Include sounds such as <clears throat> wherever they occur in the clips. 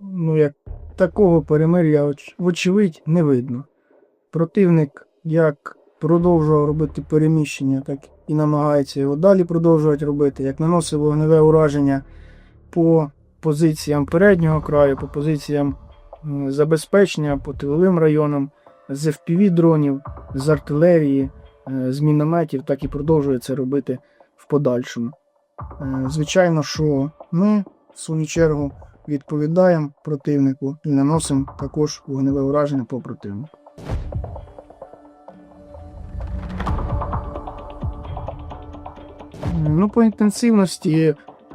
ну як такого перемир'я, оч- вочевидь, не видно. Противник як продовжував робити переміщення, так і намагається його далі продовжувати робити, як наносив вогневе ураження по позиціям переднього краю, по позиціям забезпечення, по тиловим районам, з FPV дронів, з артилерії, е, з мінометів, так і продовжує це робити в подальшому. Е, Звичайно, що ми, в свою чергу, відповідаємо противнику і наносимо також вогневе ураження по противнику. Ну, по інтенсивності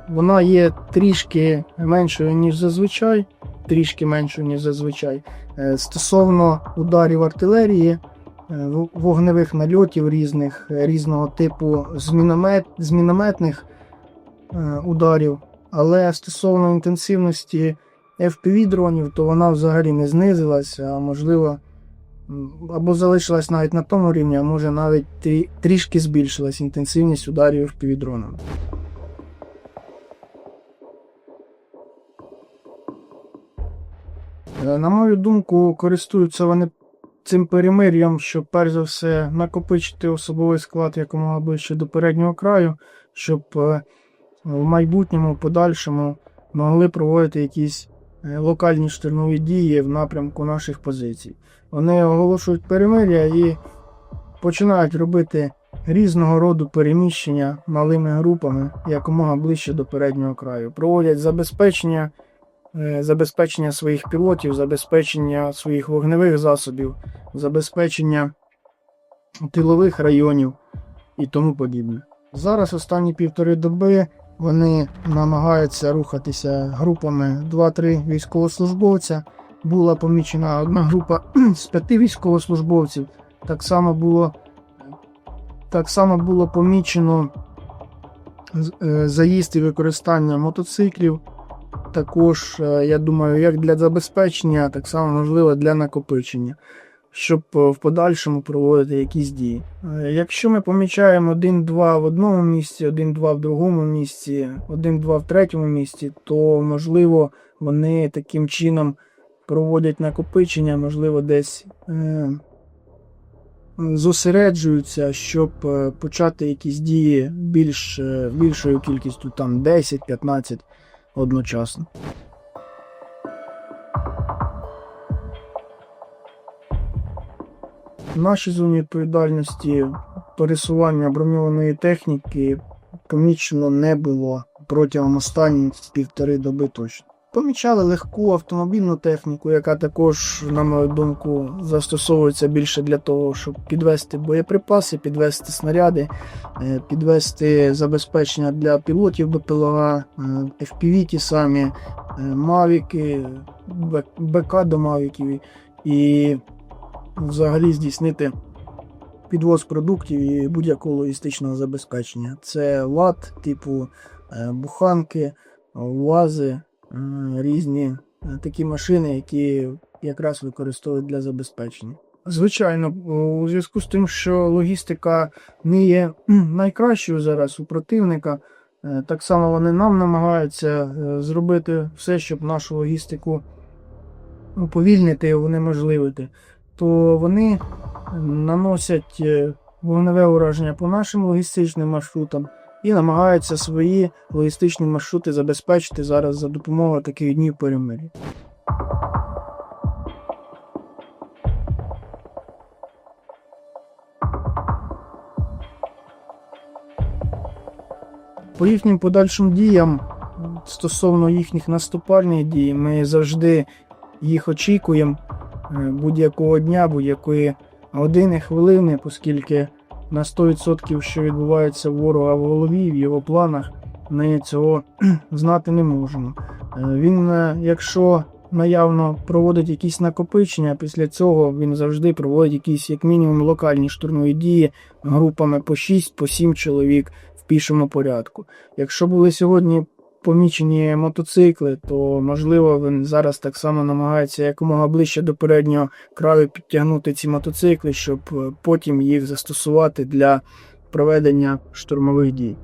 вона є трішки меншою, ніж зазвичай. Трішки меншою, ніж зазвичай. Е, Стосовно ударів артилерії, е, вогневих нальотів різних, різного типу з, міномет, з мінометних е, ударів. Але стосовно інтенсивності FPV дронів, то вона взагалі не знизилася, а можливо, або залишилась навіть на тому рівні, а може навіть трі- трішки збільшилась інтенсивність ударів FPV дронами. Е, На мою думку, користуються вони цим перемир'ям, щоб перш за все накопичити особовий склад якомога ближче до переднього краю, щоб е, в майбутньому, подальшому могли проводити якісь е, локальні штурмові дії в напрямку наших позицій. Вони оголошують перемир'я і починають робити різного роду переміщення малими групами якомога ближче до переднього краю. Проводять забезпечення, е, забезпечення своїх пілотів, забезпечення своїх вогневих засобів, забезпечення тилових районів і тому подібне. Зараз останні півтори доби вони намагаються рухатися групами 2-3 військовослужбовця. Була помічена одна група <clears throat> з п'яти військовослужбовців. Так само було, так само було помічено е, заїзд і використання мотоциклів. Також, е, я думаю, як для забезпечення, так само можливо для накопичення, щоб е, в подальшому проводити якісь дії. Е, Якщо ми помічаємо 1-2 в одному місці, 1-2 в другому місці, 1-2 в третьому місці, то можливо вони таким чином проводять накопичення, можливо, десь е, зосереджуються, щоб е, почати якісь дії більш, більшою кількістю, там 10-15 одночасно. В нашій зоні відповідальності пересування броньованої техніки помічено не було протягом останніх півтори доби точно. Помічали легку автомобільну техніку, яка також, на мою думку, застосовується більше для того, щоб підвести боєприпаси, підвести снаряди, е, підвести забезпечення для пілотів БПЛА, е, FPV ті самі, е, мавіки, БК до мавіків і взагалі здійснити підвоз продуктів і будь-якого логістичного забезпечення. Це лад, типу е, буханки, УАЗи, е, різні е, такі машини, які якраз використовують для забезпечення. Звичайно, у зв'язку з тим, що логістика не є найкращою зараз у противника, е, так само вони нам намагаються зробити все, щоб нашу логістику уповільнити і унеможливити, то вони наносять е, вогневе ураження по нашим логістичним маршрутам і намагаються свої логістичні маршрути забезпечити зараз за допомогою таких днів перемир'я. По їхнім подальшим діям, стосовно їхніх наступальних дій, ми завжди їх очікуємо будь-якого дня, будь-якої години, хвилини, оскільки на 100% що відбувається ворога в голові, в його планах, ми цього <clears throat> знати не можемо. Е, Він, е, якщо наявно проводить якісь накопичення, після цього він завжди проводить якісь, як мінімум, локальні штурмові дії групами по 6, по 7 чоловік в пішому порядку. Якщо були сьогодні помічені мотоцикли, то можливо він зараз так само намагається якомога ближче до переднього краю підтягнути ці мотоцикли, щоб е, потім їх застосувати для проведення штурмових дій.